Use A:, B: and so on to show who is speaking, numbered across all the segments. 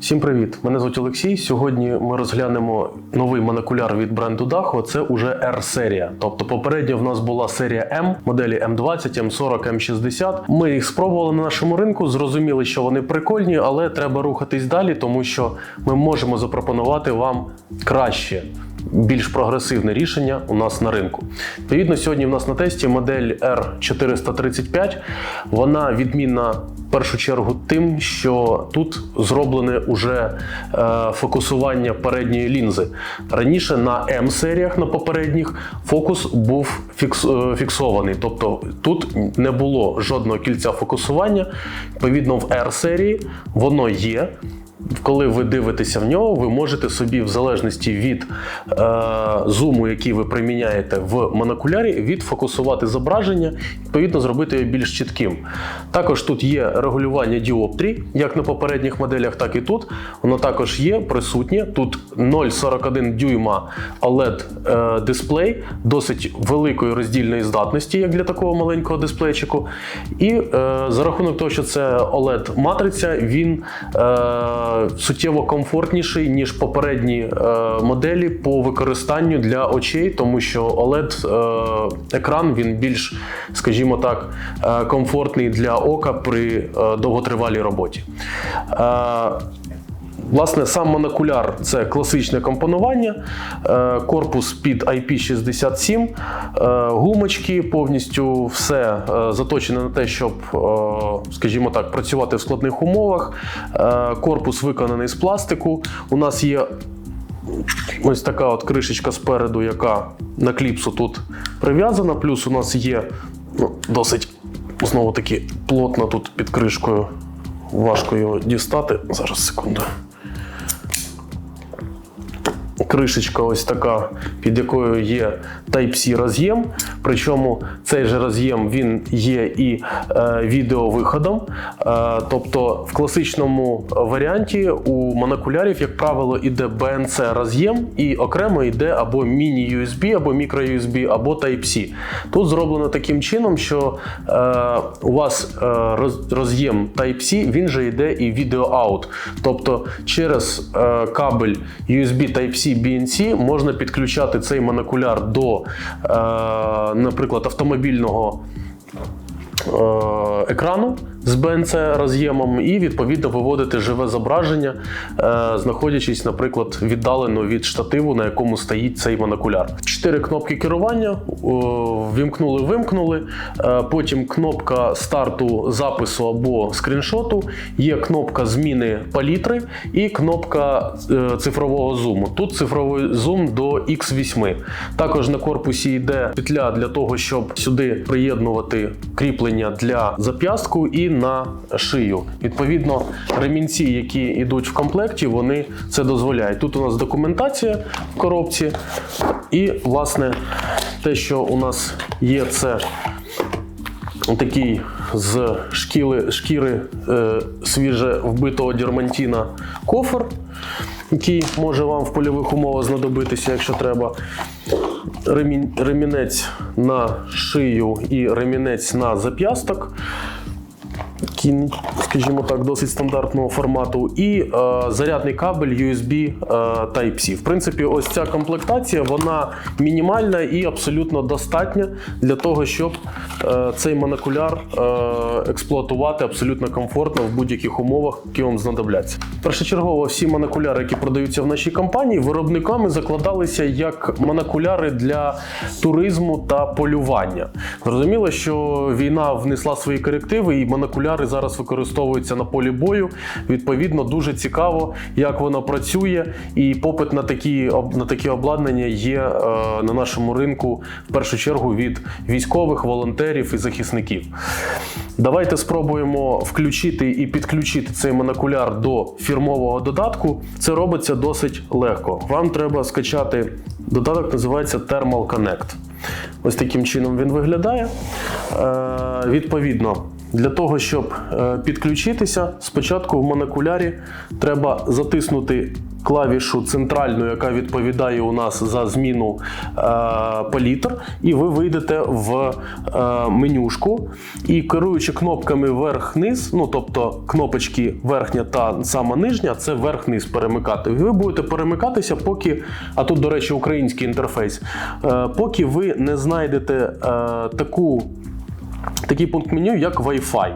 A: Всім привіт! Мене звуть Олексій. Сьогодні ми розглянемо новий монокуляр від бренду Daho. Це уже R-серія. Тобто попередньо в нас була серія M, моделі M20, M40, M60. Ми їх спробували на нашому ринку, зрозуміли, що вони прикольні, але треба рухатись далі, тому що ми можемо запропонувати вам краще. Більш прогресивне рішення у нас на ринку. Відповідно, сьогодні в нас на тесті модель R435. Вона відмінна в першу чергу тим, що тут зроблене уже е, фокусування передньої лінзи. Раніше на М-серіях на попередніх фокус був фікс, е, фіксований, тобто тут не було жодного кільця фокусування. Відповідно, в R-серії воно є. Коли ви дивитеся в нього, ви можете собі, в залежності від е, зуму, який ви приміняєте в монокулярі, відфокусувати зображення, відповідно, зробити його більш чітким. Також тут є регулювання діоптрій, як на попередніх моделях, так і тут. Воно також є присутнє. Тут 0,41 дюйма OLED е, дисплей, досить великої роздільної здатності, як для такого маленького дисплейчику. І е, за рахунок того, що це OLED матриця, він е, суттєво комфортніший, ніж попередні е, моделі по використанню для очей, тому що OLED е, екран він більш, скажімо так, е, комфортний для ока при довготривалій роботі. Власне, сам монокуляр це класичне компонування, е, корпус під IP67, е, гумочки, повністю все е, заточене на те, щоб, скажімо так, працювати в складних умовах. Корпус виконаний з пластику. У нас є ось така от кришечка спереду, яка на кліпсу тут прив'язана. Плюс у нас є ну, досить знову таки плотно тут під кришкою. Важко його дістати. Зараз секунду кришечка ось така, під якою є Type-C роз'єм. Причому цей же роз'єм він є і е, відеовиходом. Е, тобто в класичному варіанті у монокулярів, як правило, іде BNC роз'єм і окремо йде або міні-USB, або мікро-USB, або Type-C. Тут зроблено таким чином, що е, у вас роз- роз'єм Type-C, він же йде і відео-аут. Тобто через кабель USB Type-C BNC можна підключати цей монокуляр до, наприклад, автомобільного е, екрану з BNC роз'ємом і відповідно виводити живе зображення, е, знаходячись, наприклад, віддалено від штативу, на якому стоїть цей монокуляр. Чотири кнопки керування: о, вімкнули, вимкнули. Е, Потім кнопка старту запису або скріншоту. Є кнопка зміни палітри і кнопка е, цифрового зуму. Тут цифровий зум до X8. Також на корпусі йде петля для того, щоб сюди приєднувати кріплення для зап'ястку і на шию. Відповідно, ремінці, які йдуть в комплекті, вони це дозволяють. Тут у нас документація в коробці, і, власне, те, що у нас є, це такий з шкіли, шкіри е, свіже вбитого дірмантіна кофр, який може вам в польових умовах знадобитися, якщо треба. Ремінець на шию і ремінець на зап'ясток. Скажімо так, досить стандартного формату, і е, зарядний кабель USB е, Type-C. В принципі, ось ця комплектація вона мінімальна і абсолютно достатня для того, щоб е, цей монокуляр е, експлуатувати абсолютно комфортно в будь-яких умовах, які вам знадобляться. Першочергово всі монокуляри, які продаються в нашій компанії, виробниками закладалися як монокуляри для туризму та полювання. Зрозуміло, що війна внесла свої корективи, і монокуляри зараз використовуються на полі бою. Відповідно, дуже цікаво, як воно працює, і попит на такі на такі обладнання є е, на нашому ринку в першу чергу від військових, волонтерів і захисників. Давайте спробуємо включити і підключити цей монокуляр до фірмового додатку. Це робиться досить легко. Вам треба скачати додаток, називається Thermal Connect. Ось таким чином він виглядає. Е, відповідно, Для того, щоб е, підключитися, спочатку в монокулярі треба затиснути клавішу центральну, яка відповідає у нас за зміну е, палітр, і ви вийдете в е, менюшку. І керуючи кнопками вверх-низ, ну тобто кнопочки верхня та сама нижня, це вверх-низ перемикати. Ви будете перемикатися, поки, а тут, до речі, український інтерфейс, поки ви не знайдете таку такий пункт меню, як Wi-Fi.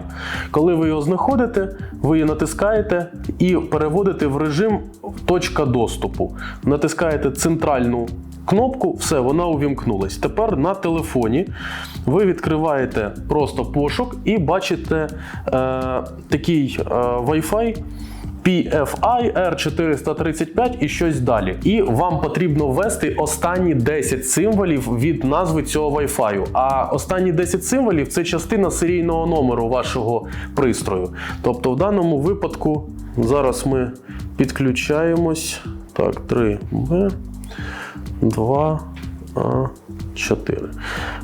A: Коли ви його знаходите, ви її натискаєте і переводите в режим точка доступу. Натискаєте центральну кнопку, все, вона увімкнулась. Тепер на телефоні ви відкриваєте просто пошук і бачите е, такий е, Wi-Fi. PFI R435 і щось далі. І вам потрібно ввести останні 10 символів від назви цього Wi-Fi. А останні 10 символів це частина серійного номеру вашого пристрою. Тобто, в даному випадку зараз ми підключаємось. Так, 3B, 2, А, 4.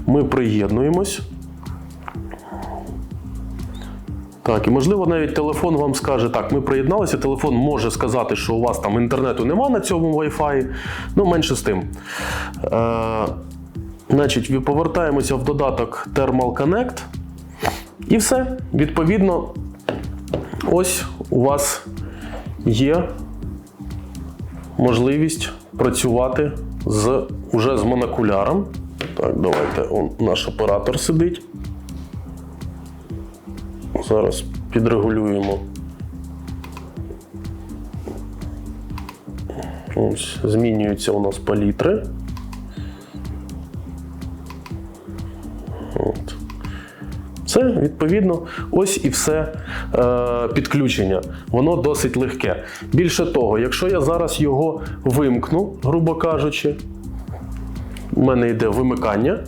A: Ми приєднуємось. Так, і можливо, навіть телефон вам скаже, так, ми приєдналися, телефон може сказати, що у вас там інтернету нема на цьому Wi-Fi. Ну, менше з тим. Е, значить, повертаємося в додаток Thermal Connect. І все. Відповідно, ось у вас є можливість працювати з, уже з монокуляром. Так, давайте, он, наш оператор сидить. Зараз підрегулюємо. Ось, змінюються у нас палітри. От. Це, відповідно, ось і все е, підключення. Воно досить легке. Більше того, якщо я зараз його вимкну, грубо кажучи, у мене йде вимикання.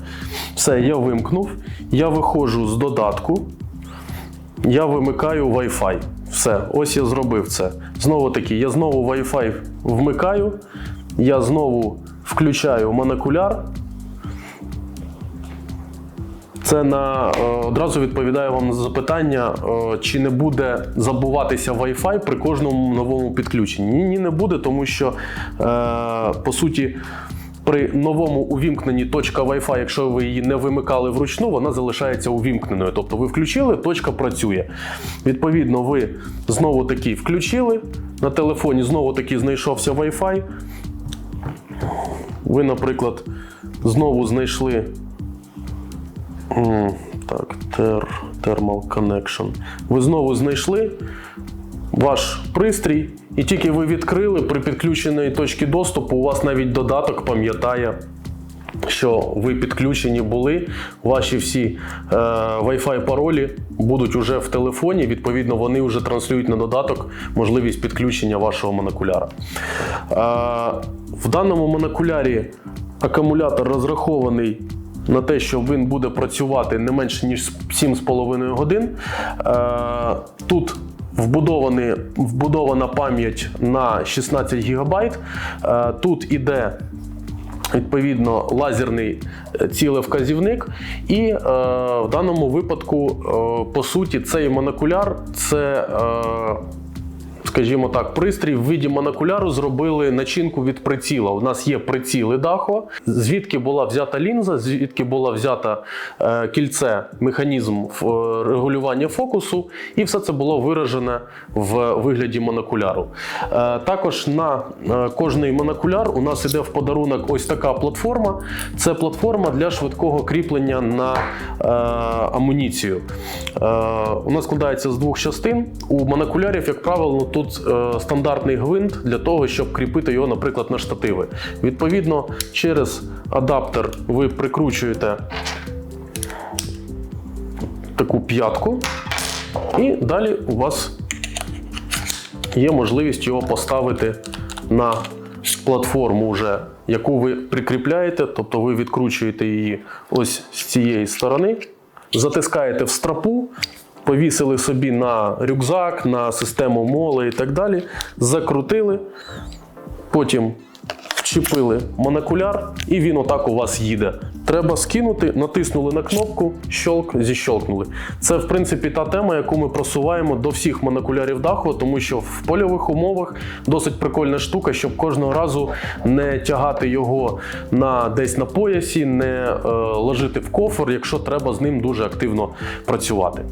A: Все, я вимкнув, я виходжу з додатку. Я вимикаю Wi-Fi. Все, ось я зробив це. Знову таки, я знову Wi-Fi вмикаю, я знову включаю монокуляр. Це на е, одразу відповідаю вам на запитання, е, чи не буде забуватися Wi-Fi при кожному новому підключенні. Ні, ні, не буде, тому що е, по суті. При новому увімкненні точка Wi-Fi, якщо ви її не вимикали вручну, вона залишається увімкненою. Тобто ви включили, точка працює. Відповідно, ви знову таки включили. На телефоні знову таки знайшовся Wi-Fi. Ви, наприклад, знову знайшли Так, Thermal Connection. Ви знову знайшли ваш пристрій, і тільки ви відкрили при підключеній точці доступу, у вас навіть додаток пам'ятає, що ви підключені були. Ваші всі е, Wi-Fi паролі будуть уже в телефоні. Відповідно, вони вже транслюють на додаток можливість підключення вашого монокуляра. Е, в даному монокулярі акумулятор розрахований на те, що він буде працювати не менше ніж 7,5 годин. Е, Тут вбудований, вбудована пам'ять на 16 ГБ. Е, Тут іде Відповідно, лазерний е, цілевказівник, і е, в даному випадку, е, по суті, цей монокуляр це е, скажімо так, пристрій в виді монокуляру зробили начинку від приціла. У нас є приціли дахо, звідки була взята лінза, звідки була взята е, кільце, механізм е, регулювання фокусу, і все це було виражене в вигляді монокуляру. Е, також на кожний монокуляр у нас іде в подарунок ось така платформа. Це платформа для швидкого кріплення на амуніцію. У нас складається з двох частин. У монокулярів, як правило, тут е, стандартний гвинт для того, щоб кріпити його, наприклад, на штативи. Відповідно, через адаптер ви прикручуєте таку п'ятку, і далі у вас є можливість його поставити на платформу, вже, яку ви прикріпляєте, тобто ви відкручуєте її ось з цієї сторони, затискаєте в стропу, повісили собі на рюкзак, на систему моли і так далі, закрутили, потім Щепили монокуляр, і він отак у вас їде. Треба скинути, натиснули на кнопку, щолк, зіщолкнули. Це, в принципі, та тема, яку ми просуваємо до всіх монокулярів даху, тому що в польових умовах досить прикольна штука, щоб кожного разу не тягати його на десь на поясі, не е, ложити в кофр, якщо треба з ним дуже активно працювати.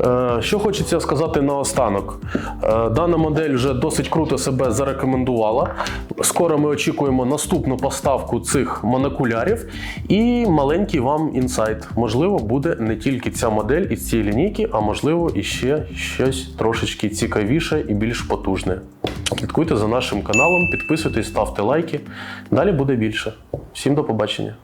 A: Е, Що хочеться сказати наостанок. Е, Дана модель вже досить круто себе зарекомендувала. Скоро ми очікуємо наступну поставку цих монокулярів і маленький вам інсайт. Можливо, буде не тільки ця модель із цієї лінійки, а можливо, іще щось трошечки цікавіше і більш потужне. Слідкуйте за нашим каналом, підписуйтесь, ставте лайки. Далі буде більше. Всім до побачення.